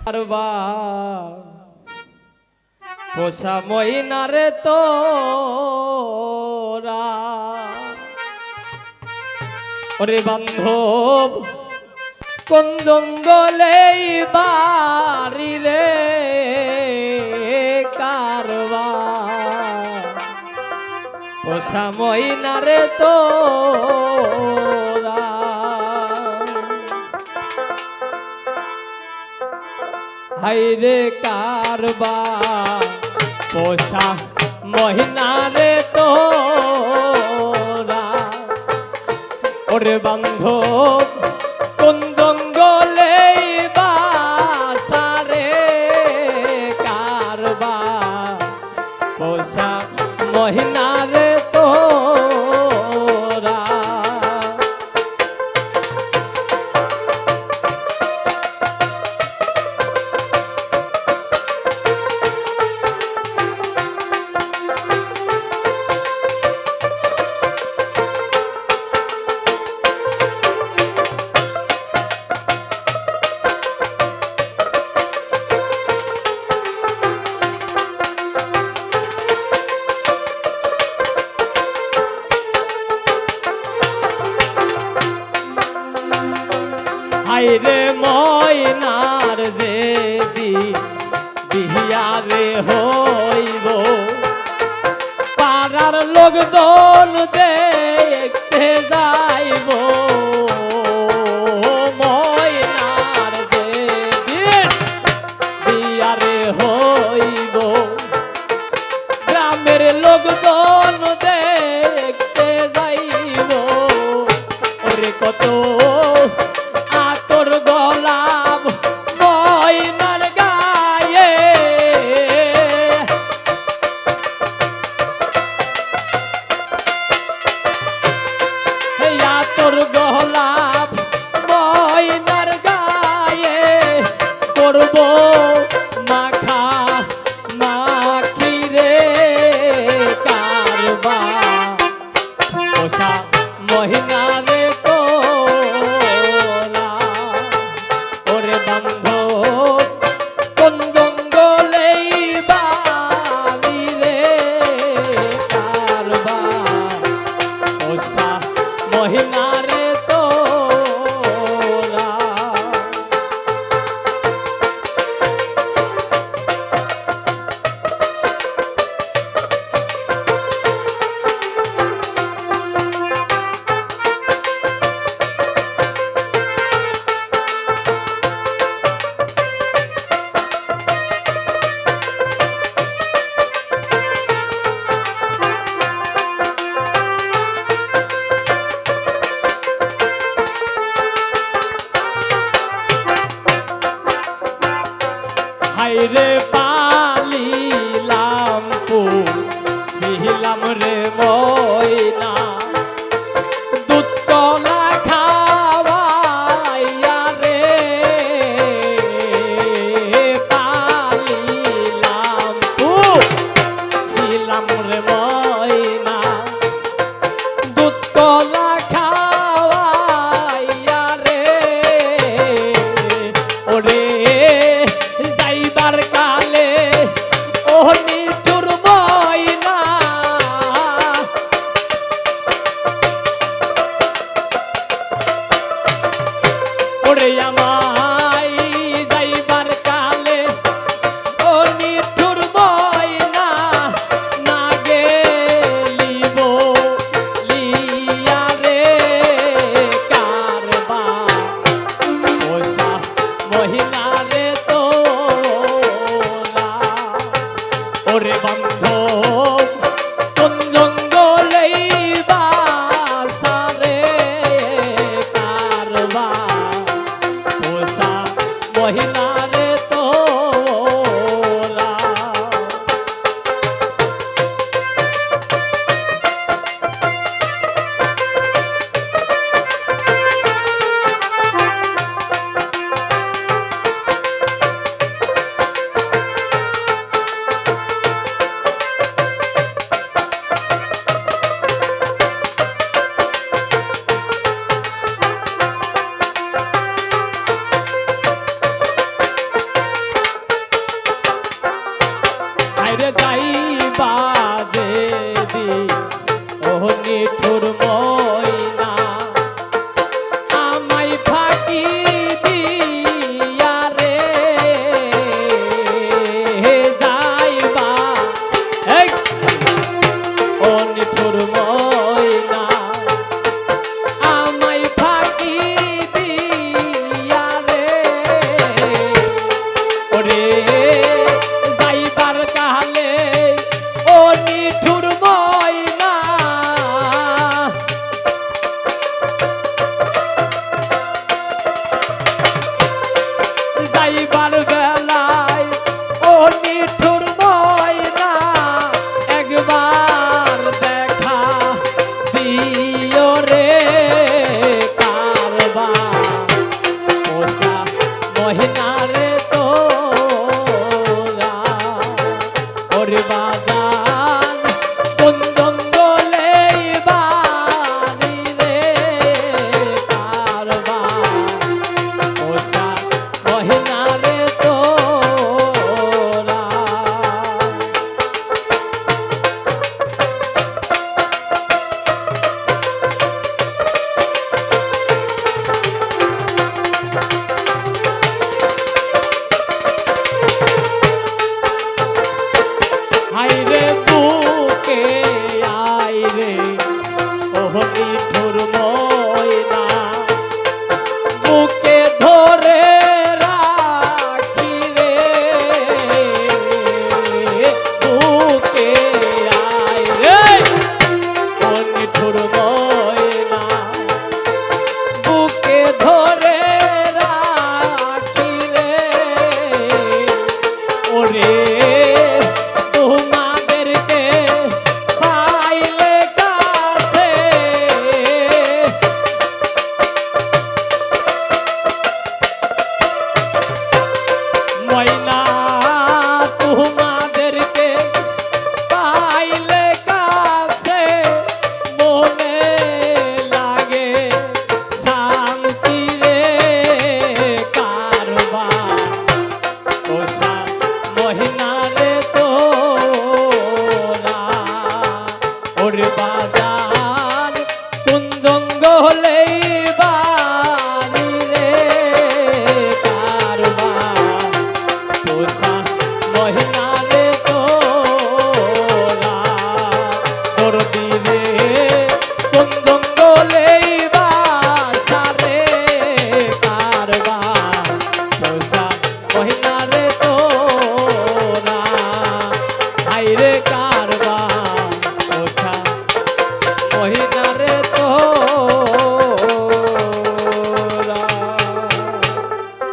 পারবা পোষা মহিনারে তো ওরে বান্ধব কোন জঙ্গলে বাড়িলে কারবা পোষা মহিনারে তো হাইরে কারবা পোষা মহিনা রে তোরা। ওরে বান্ধব ময়নার যে